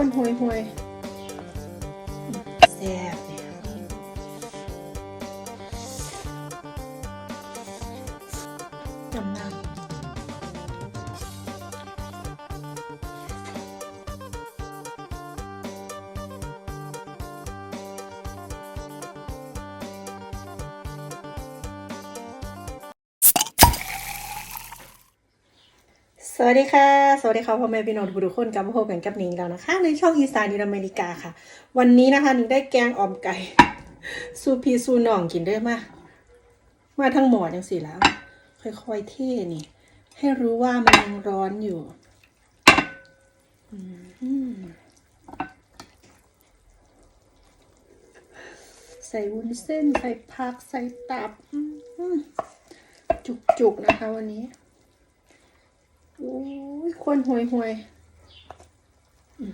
คนห่วยห่วยแซ่บ สวัสดีค่ะ สวัสดีค่ะพ่อแม่พี่น้องทุกคนกลับมาพบกันกับนิงแล้วนะคะ ในช่องอีสานอเมริกาค่ะ วันนี้นะคะนิงได้แกงอ่อมไก่สูพีสูน่องกินได้มามาทั้งหมดจังสิแล้ว ค่อยๆเท่นี่ ให้รู้ว่ามันยังร้อนอยู่ใส่วุ้นเส้น ใส่ผักใส่ตับจุกๆนะคะวันนี้ ควนห่วยห่วยอืม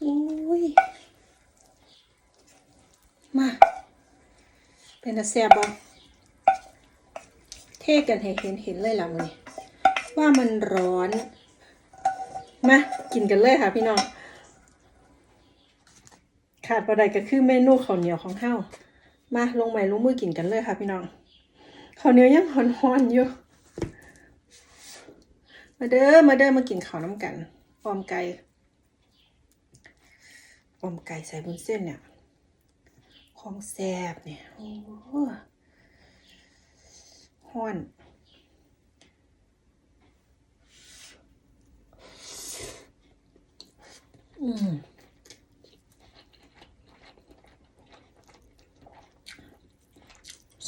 โอ้ย มา เป็นตาแซ่บบ่เทกันให้เห็นเห็นเลยล่ะมือว่ามันร้อน มา กินกันเลยค่ะพี่น้อง ขาดประใดก็คือเมนูข้าวเหนียวของเฮามาลงใหม่ลงมือกินกันเลยค่ะพี่น้องข้าวเหนียวยังหอนๆอยู่มาเด้อมาเด้อมากินข้าวน้ำกันออมไก่ออมไก่ใส่บุญเส้นเนี่ยของแซ่บเนี่ยโอ้ห้อนอืม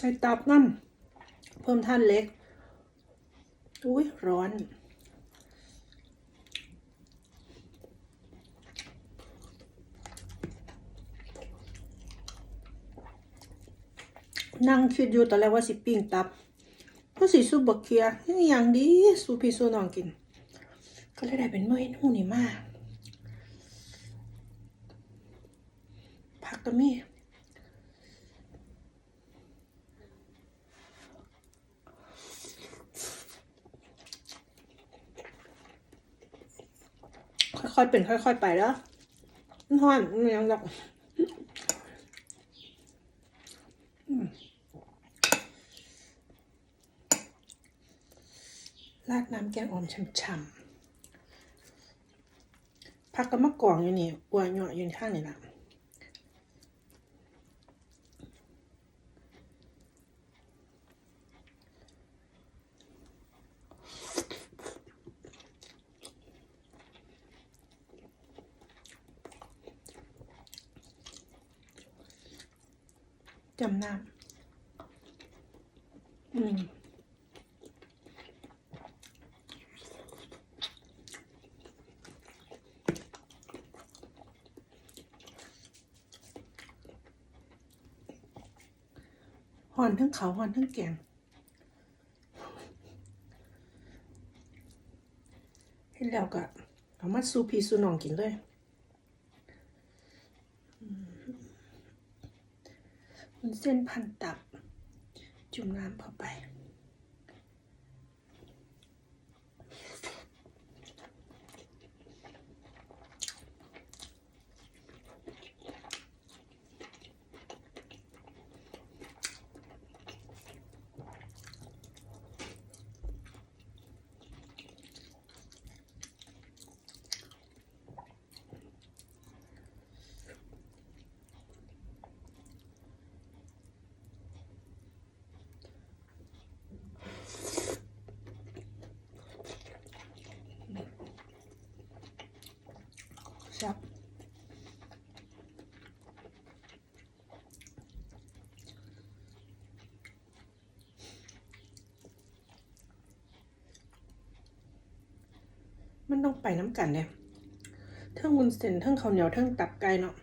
ใส่ตับน้ำเพิ่มท่านเล็ก อุ้ยร้อนนั่งคิดอยู่ตอนแรกว่าสิปิ้งตับก็สิซุปบักเคียนี่อย่างดีสูพี่สูน้องกิน ก็เลยได้เป็นเมนูนี่มากผักก็มี ค่ อยๆเป็นค่อย ๆ ไปแล้วมันห้อนมันยังหรอกราดน้ำแกงอ่อมช่ำๆผักกระมะกรองอยู่นี่อวยหยออยู่ข้างนี่ละ จำน้ำอืมหอนทั้งเขาหอนทั้งแกงเห็นแล้วก็เอามาสูพีสูนองกินเลยอืมมัน เส้นพันตับ จุ่มน้ำเข้าไป ครับ มันต้องไปน้ำกันเนี่ยทั้งวุ้นเส้นเทั้งข้าวเหนียวเทั้งตับไก่เนาะ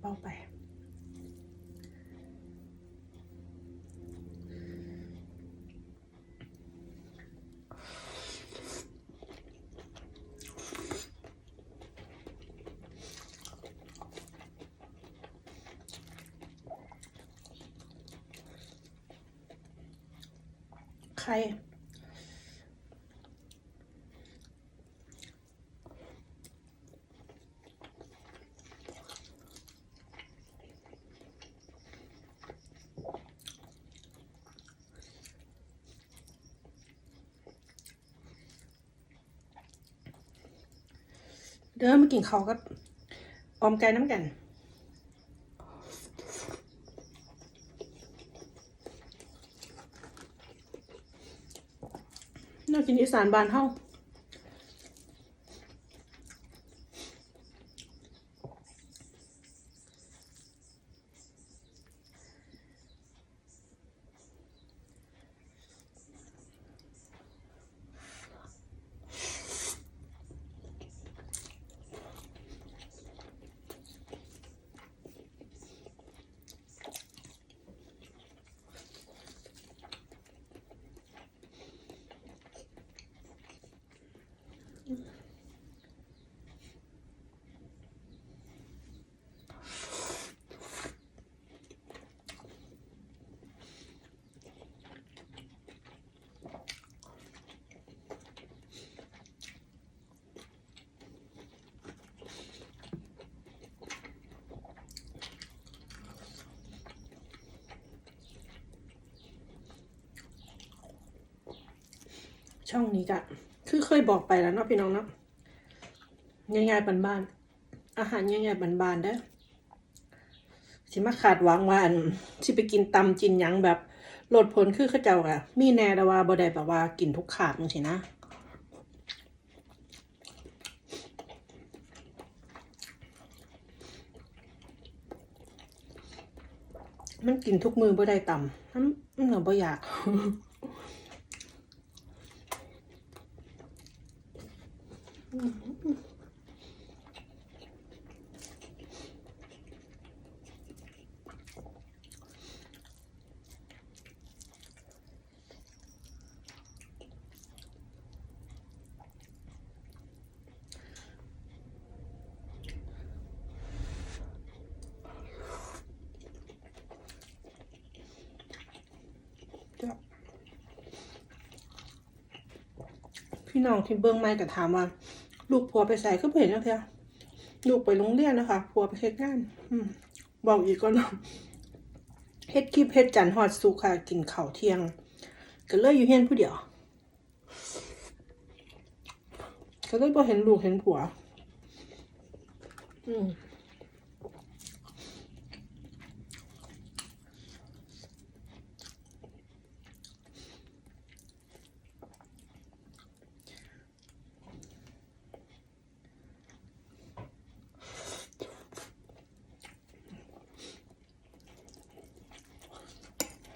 เป้าไปใคร เดินมากินเขาวก็ออมไก่น้ำกันน่ากินอีสานบานเฮา ช่องนี้ก็ คือเคยบอกไปแล้วเนาะพี่น้องเนาะง่ายๆบ้านๆอาหารง่ายๆบ้านๆเด้อสิมาขาดหวังว่าอันสิไปกินตำจินยังแบบโหลดผลคือเขาเจ้าอะมีแน่แต่ว่าบ่ได้แบบว่ากินทุกขาดจังซี่นะมันกินทุกมือบ่ได้ต่ำมันมันเหนือบ่อยาก พี่น้องที่เบิ้งไม่ก็ถามว่า ลูกผัวไปใส่ก็เห็นนะเพียลูกไปโรงเรียนนะคะผัวไปเฮ็ดงาน อืมบอกอีกก็เนาะเฮ็ดคลิปเฮ็ดจันทร์ฮอดสุค่ะกินข้าวเที่ยง ก็เลยอยู่เฮียนผู้เดียว ก็เลยบอเห็นลูกเห็นผัว อืม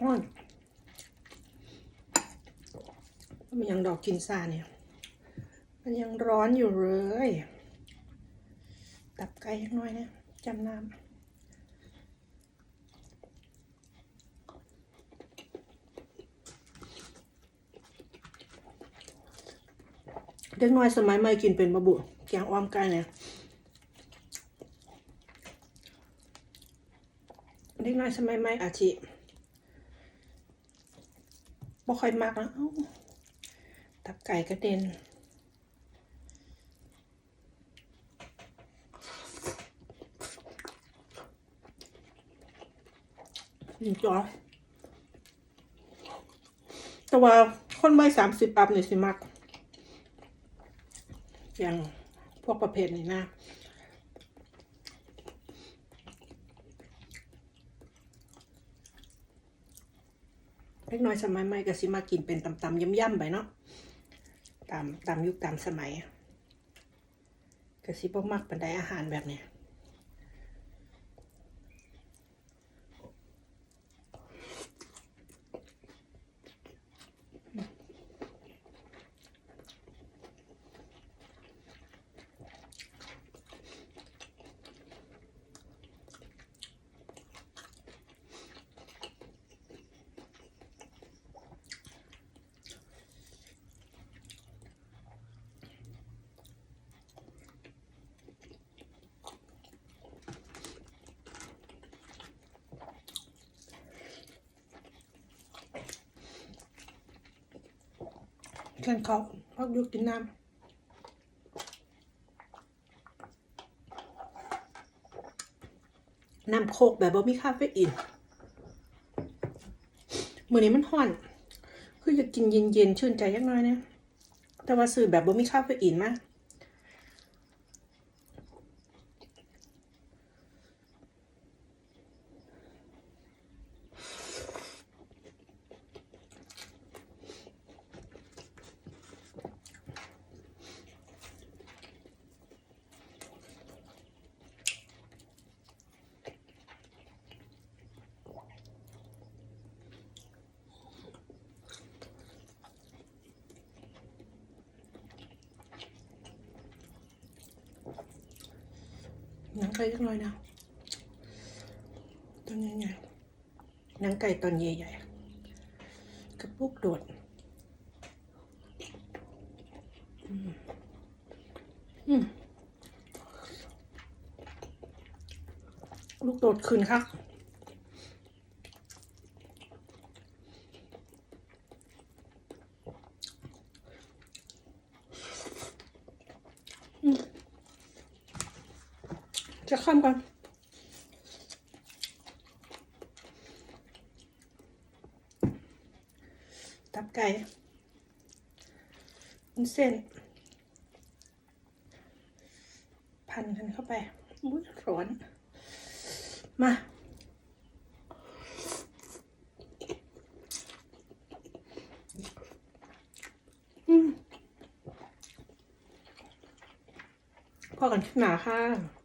ร้อนมันยังดอกกินซาเนี่ย มันยังร้อนอยู่เลย ตับไก่น้อยนะจำน้ำเด็กน้อยสมัยใหม่กินเป็นบะบุแกงอ้อมไก่เนี่ยเด็กน้อยสมัยใหม่อาชี บ่ค่อยมักนะเอ้าตับไก่กระเด็น นี่จ้ะแต่ว่าคนวัยสามสิบอัพเนี่ยสิมัก อย่างพวกประเภทนี้นะ เล็กน้อยสมัยใหม่ก็สิมากินเป็นตำๆย่ำๆไปเนาะตามตามยุคตามสมัยก็สิบ่มักปันไดอาหารแบบเนี้ย กันเขาพักยุกินน้ำน้ำโคกแบบบ่มีคาเฟอีนมือนี้มันห่อน คืออยากกินเย็นๆ ชื่นใจยักน้อยนะ แต่ว่าสื่อแบบบ่มีคาเฟอีนมาก ไก่ยังไงนะตัวใหญ่ๆหนังไก่ตอนใหญ่ๆกระปุกโดดอืมอืมลูกโดดคืนค่ะ จะข้ามก่อนตับไก่เส้น พันกันเข้าไปอุ้ยร้อน มา พอกันขึ้นหนาค่ะ